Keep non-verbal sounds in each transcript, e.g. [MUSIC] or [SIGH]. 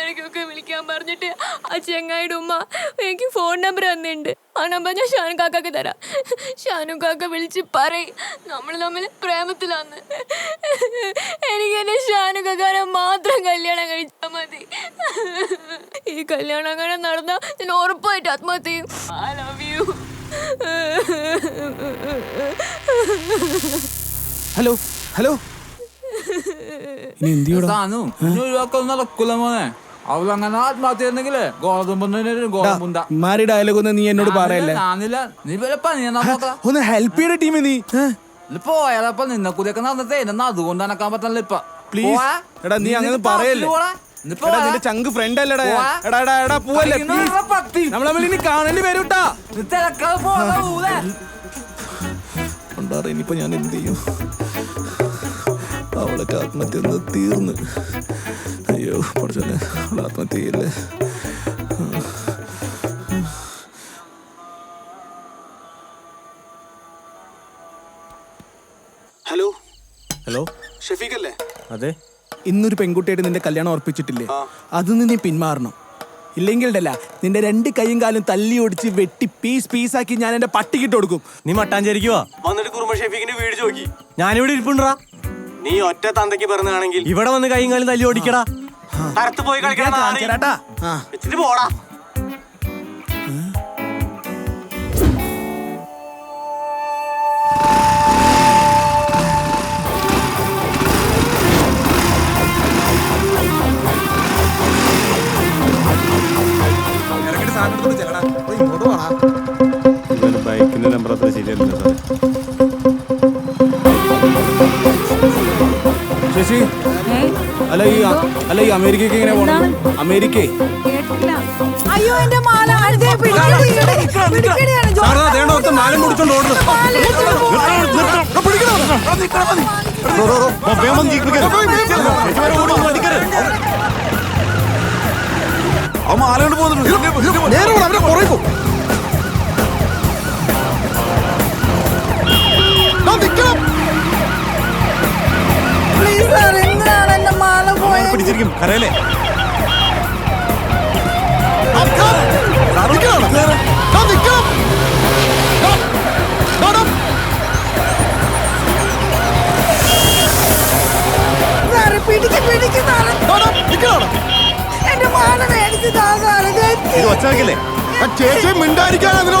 എനിക്കൊക്കെ വിളിക്കാൻ പറഞ്ഞിട്ട് ആ ചെങ്ങായിയുടെ ഉമ്മ എനിക്ക് ഫോൺ നമ്പർ തന്നിട്ടുണ്ട്. ആ നമ്പർ ഞാൻ ഷാനു കാക്കാക്ക് തരാം. ഷാനു കാക്ക വിളിച്ച് പറയും നമ്മൾ തമ്മിൽ പ്രേമത്തിലാന്ന്. എനിക്ക് എന്നെ ഷാനു കാക്കാനെ മാത്രം കല്യാണം കഴിച്ചാൽ മതി. ഈ കല്യാണം അങ്ങനെ നടന്നാൽ ഞാൻ ഉറപ്പായിട്ട് ആത്മഹത്യ ചെയ്യും. I love you hello hello ഇനി എന്ത് ചെയ്യൂടാ? സാനു ഇനി ഒഴിവാക്കൊന്നും നടക്കൂല മോനെ അവളങ്ങനെ ആത്മഹത്യ ഗോതമ്പ് ഗോതമ്പുണ്ട മാരി ഡയലോഗ് ഒന്നും നീ എന്നോട് പറയല്ലേ ഒന്ന് ഹെൽപ്പ് ചെയ്യണ ടീം നീ പോയാലപ്പ നിന്നെ കൂടിയൊക്കെ നടന്നിട്ടേ എന്നെ അതുകൊണ്ട് അനക്കാൻ ഇപ്പൊ Please. എടാ, നീ അങ്ങനെ പറയല്ലേ? നിന്റെ ചങ്ക് ഫ്രണ്ട് അല്ലടാ എടാ എടാ എടാ പോവല്ലേ. നമ്മൾ തമ്മിൽ ഇനി കാണേണ്ടി വരൂട്ടാ ഇനിയിപ്പോ ഞാൻ എന്ത് ചെയ്യും അവളൊക്കെ ആത്മഹത്യ ഒന്ന് തീർന്ന്. അയ്യോ പഠിച്ചോനെ അവൾ ആത്മഹത്യ ചെയ്യല്ലേ? ഹലോ? ഹലോ? ഷഫീഖ് അല്ലേ അതെ. ഇന്നൊരു പെൺകുട്ടിയായിട്ട് നിന്റെ കല്യാണം ഉറപ്പിച്ചിട്ടില്ലേ? അതിന്ന് നീ പിന്മാറണം. ഇല്ലെങ്കിൽ ഉണ്ടല്ല നിന്റെ രണ്ട് കൈയും കാലും തല്ലി ഒടിച്ച് വെട്ടി പീസ് പീസാക്കി ഞാൻ എന്റെ പട്ടിക്കിട്ട് കൊടുക്കും. നീ മട്ടാഞ്ചേരിക്കുവാ വന്നിട്ട് കുറുമ്പ ഷെഫീഖിന്റെ വീട് ചോക്കി ഞാനിവിടെ ഇരിപ്പുണ്ടാ നീ ഒറ്റ തന്തയ്ക്ക് പറഞ്ഞാണെങ്കിൽ ഇവിടെ വന്ന് കൈയും കാലും തല്ലി ഓടിക്കടാ. തരത്ത് പോയി ആ പോടാ. ശശി അല്ല ഈ അല്ല ഈ അമേരിക്കക്ക് ഇങ്ങനെ പോണം? അമേരിക്ക. അയ്യോ എന്റെ മാല. ഓടുന്നു. പ്ലീസ് സാർ എന്തിനാണ് എന്റെ മാല പോയത്? പിടിച്ചിരിക്കും. കരയല്ലേ? സാറ് പിടിക്ക് പിടിക്ക് സാറ് എന്റെ മാല മേടിച്ച് താ സാറ് ചേച്ചി മിണ്ടായിരിക്കാൻ അതിനോ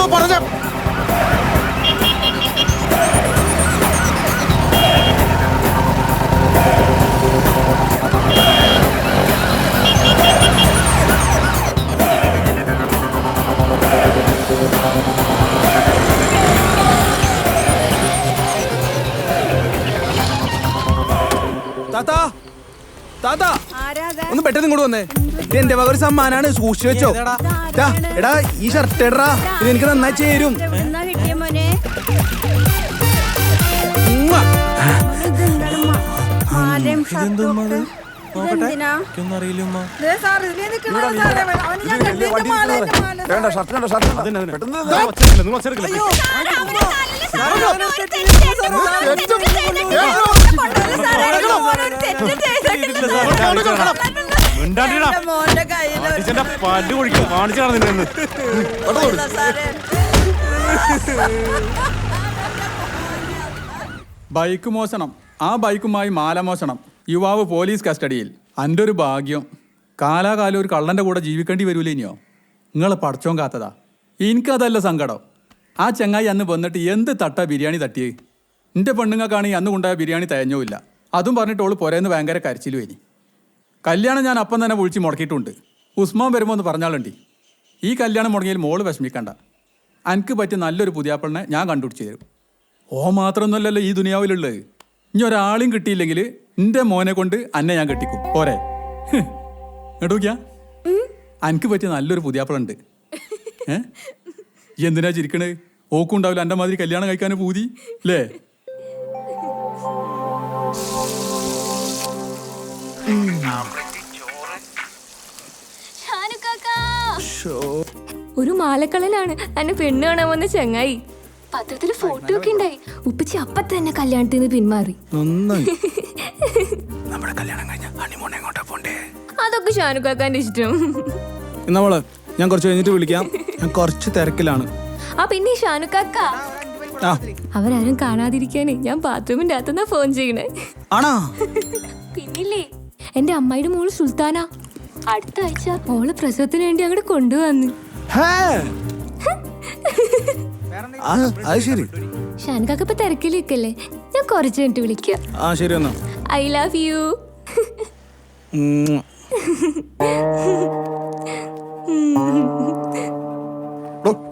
വന്നേ. ഇത് എന്റെ വക ഒരു സമ്മാനാണ്. സൂക്ഷിച്ചു വെച്ചോ. എടാ ഈ ഷർട്ട് ഇടറാ. ഇത് എനിക്ക് നന്നായി ചേരും. എവിടുന്നാ കിട്ടിയ മോനെ. ഇതെന്താണ് മാ- മാലയും ഷർട്ടും ഒക്കെ? ഇതെന്തിനാ? ദേ സാർ ഇതിലേ സാറേ. അവന് ഞാൻ കണ്ടു. മാല, മാല. മോന്റെ പല്ല് കുഴിക്കും. സാറേ. ബൈക്ക് മോഷണം. ആ ബൈക്കുമായി മാല മോഷണം. യുവാവ് പോലീസ് കസ്റ്റഡിയിൽ. എന്റെ ഒരു ഭാഗ്യം. കാലാകാലം ഒരു കള്ളന്റെ കൂടെ ജീവിക്കേണ്ടി വരൂലേ ഇനിയോ? നിങ്ങൾ പടച്ചോൻ കാത്തതാ. എനിക്കതല്ല സങ്കടം. ആ ചങ്ങായി അന്ന് വന്നിട്ട് എന്ത് തട്ട ബിരിയാണി തട്ടിയേ? എന്റെ പെണ്ണുങ്ങൾക്കാണെങ്കിൽ അന്ന് കൊണ്ടുപോയ ബിരിയാണി തയഞ്ഞുമില്ല അതും പറഞ്ഞിട്ട് ഓൾ പുരേന്ന് ഭയങ്കര കരച്ചിലും ഇനി കല്യാണം ഞാൻ അപ്പം തന്നെ വിളിച്ച് മുടക്കിയിട്ടുണ്ട്. ഉസ്മാൻ വരുമ്പോൾ ഒന്ന് പറഞ്ഞാളുണ്ടി ഈ കല്യാണം മുടങ്ങിയാൽ മോൾ വിഷമിക്കണ്ട. എനിക്ക് പറ്റിയ നല്ലൊരു പുതിയാപ്പിളിനെ ഞാൻ കണ്ടുപിടിച്ച് തരും. ഓ മാത്രമൊന്നുമല്ലല്ലോ ഈ ദുനിയാവിലുള്ളത്. ഇനി ഒരാളും കിട്ടിയില്ലെങ്കിൽ എന്റെ മോനെ കൊണ്ട് അന്നെ ഞാൻ കെട്ടിക്കും. പോരെ. എടുക്കാ എനിക്ക് പറ്റിയ നല്ലൊരു പുതിയാപ്പിളുണ്ട്. ഏ? എന്തിനാ ചിരിക്കണേ? ഓക്കുണ്ടാവില്ല എന്റെ മാതിരി കല്യാണം കഴിക്കാൻ പൂതി അല്ലേ ഒരു മാലക്കളനാണ് എന്നെ പെണ്ണ് കാണാൻ വന്ന ചങ്ങായി. പത്രത്തിൽ ഫോട്ടോ ഒക്കെ ഉണ്ടായി. ഉപ്പച്ചി അപ്പ തന്നെ കല്യാണത്തിൽ നിന്ന് പിന്മാറി. നന്നായി. [LAUGHS] നമ്മുടെ കല്യാണം കഴിഞ്ഞ ഹണിമൂൺ എങ്ങോട്ടാ പോണ്ടേ? അതൊക്കെ ഷാനുക്കാക്കാന്റെ ഇഷ്ടം. എന്നാ ഞാൻ കുറച്ച് കഴിഞ്ഞിട്ട് വിളിക്കാം. ഞാൻ കുറച്ച് തിരക്കിലാണ്. ആ പിന്നെ ഷാനു കാക്ക. അവരാരും കാണാതിരിക്കാനേ ഞാൻ ബാത്റൂമിന്റെ അകത്തുനിന്നാ ഫോൺ ചെയ്യണേ. ആണോ? [LAUGHS] പിന്നില്ലേ? എന്റെ അമ്മയുടെ മോൾ സുൽത്താന അടുത്ത ആഴ്ച മോൾ പ്രസവത്തിന് വേണ്ടി അങ്ങോട്ട് കൊണ്ടുവന്നു ഹേ. ആ, അത് ശരി ഷാനുക്കാക്ക ഇപ്പൊ തിരക്കിലേക്കല്ലേ ഞാൻ കുറച്ച് കഴിഞ്ഞിട്ട് വിളിക്കാം ആ ശരി എന്നാ ഐ ലവ് യു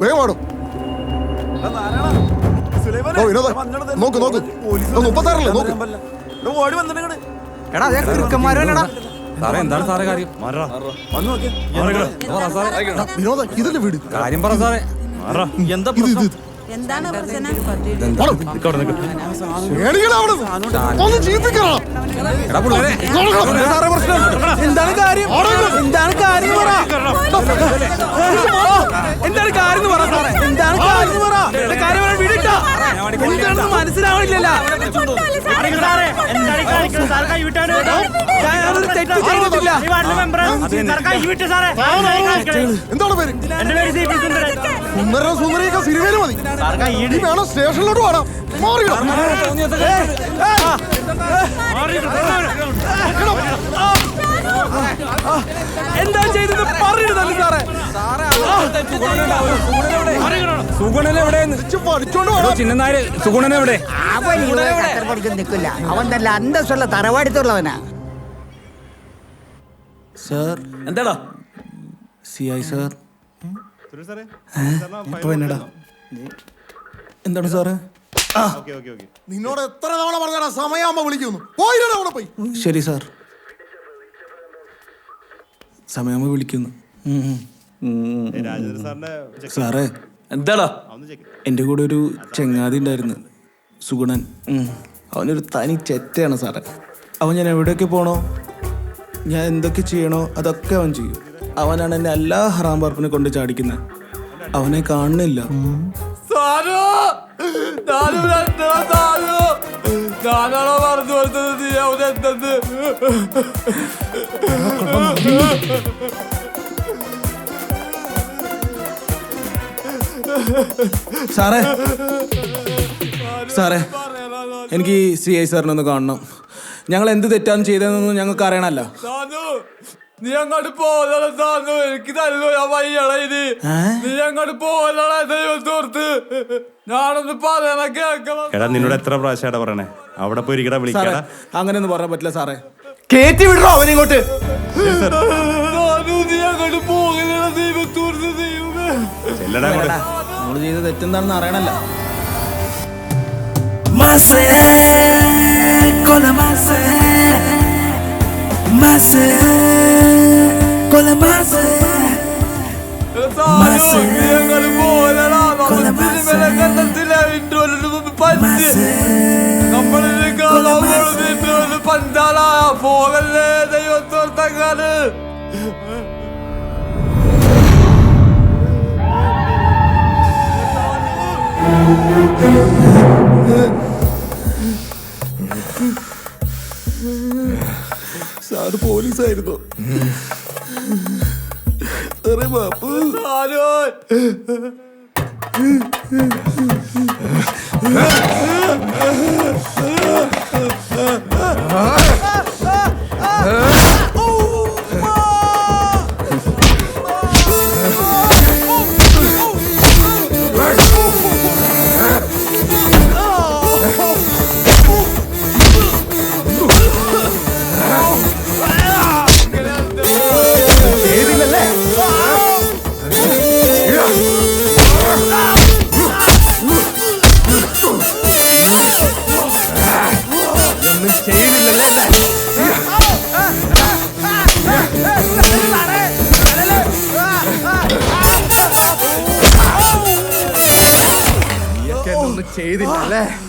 വേഗം നോക്ക് നോക്ക് മുപ്പത്താറല്ലേ നോക്ക് ഓടി വന്നിട്ട് എടാ അതേ കിറുക്കന്മാരല്ലടാ സാറേ എന്താണ് സാറേ കാര്യം? പറ സാറേ. വിനോദ ഇതല്ലേ വീട്. കാര്യം പറ സാറേ. മാറാ. എന്താ. എന്താണ് പ്രശ്നം? ഏണികളാ അവിടുന്ന്. ഒന്ന് ജീവിപ്പിക്കണം. എടാ പിള്ളേരെ. സാറേ പ്രശ്നം. എന്താണ് കാര്യം? എന്താണ് കാര്യം പറ. എന്താണെന്ന് മനസ്സിലാവണില്ലല്ലോ. എന്താണ് പേര്? സുന്ദര സുന്ദരിയൊക്കെ സിനിമയിൽ മതി. ഇനി വേണം സ്റ്റേഷനിലോട്ട് വേണം മാറിയോ എന്താ ചെയ്തത് പറയരുതല്ലേ സാറേ. സുഗുണൻ എവിടെയെന്ന് പഠിച്ചോണ്ട് വേണം ചിന്നനായര് സുഗുണൻ എവിടെ? അവൻ ഇവിടെ കത്തർപ്പടിച്ച് നിൽക്കില്ല. അവൻ നല്ല അന്തസ്സുള്ള തറവാടിത്തുള്ളവനാ. സാർ. എന്താടാ? C I sir. ഇപ്പൊ എന്നടാ? എന്താണ് സാറ്? നിന്നോട് എത്ര തവണ പറഞ്ഞാ സമയമാകുമ്പോ വിളിക്കുന്നു. പോയില്ലടാ അവിടെ പോയി. ശരി സാർ. സമയമാകുമ്പോൾ വിളിക്കുന്നു. സാറേ എന്താടാ? എന്റെ കൂടെ ഒരു ചങ്ങാതി ഉണ്ടായിരുന്നു സുഗുണൻ. അവനൊരു തനി ചെറ്റയാണ് സാറേ. അവൻ ഞാൻ എവിടെയൊക്കെ പോണോ? ഞാൻ എന്തൊക്കെ ചെയ്യണോ അതൊക്കെ അവൻ ചെയ്യും. അവനാണ് എന്നെ എല്ലാ ഹറാം പറപ്പിനെ കൊണ്ട് ചാടിക്കുന്നത്. അവനെ കാണുന്നില്ല. ഞാനാണോ പറഞ്ഞു കൊടുത്തത്? നീ അവിടെ എന്തെന്ന് സാറേ. സാറേ എനിക്ക് സി ഐ സാറിനൊന്ന് കാണണം. ഞങ്ങൾ എന്ത് തെറ്റാണ് ചെയ്തതെന്നൊന്നും ഞങ്ങൾക്ക് അറിയണമല്ലോ. സാനു നീ അങ്ങോട്ട് പോകലോ സാനു. എനിക്ക് തല്ലു ഞാൻ വയ്യടാ നീ അങ്ങോട്ട് പോകലടാ ദൈവത്തോർത്ത് ഞാനൊന്ന് പറയണ കേക്കണം എടാ നിന്നോട് എത്ര പ്രാവശ്യം പറയണേ? അവിടെ പോയി ഇരിക്കടാ വിളിക്കടാ. അങ്ങനെ അങ്ങനെയൊന്നും പറയാൻ പറ്റില്ല സാറേ. കേറ്റി വിടറോ അവനിങ്ങോട്ട് ഇങ്ങോട്ട്. നീ അങ്ങോട്ട് പോകലടാ ദൈവം തോർത്ത് ദൈവമേ. നമ്മൾ ചെയ്ത തെറ്റെന്താണെന്ന് അറിയണല്ല. പോകല്ലേ ദൈവത്തോർത്തങ്ങാട് സാറ് പോലീസായിരുന്നു. സാറേ ബാപ്പു സാനു എന്റെ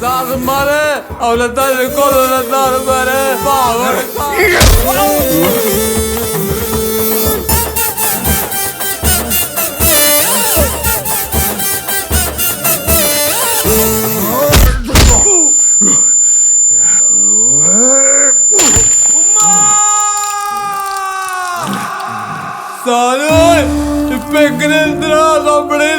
സാറന്മാരെ അവനെ തന്നെ കൊല്ലുന്ന സാറന്മാരെ പാവം സാറേ ഇപ്പൊ എങ്ങനെ എന്തിനാ നമ്മുടെ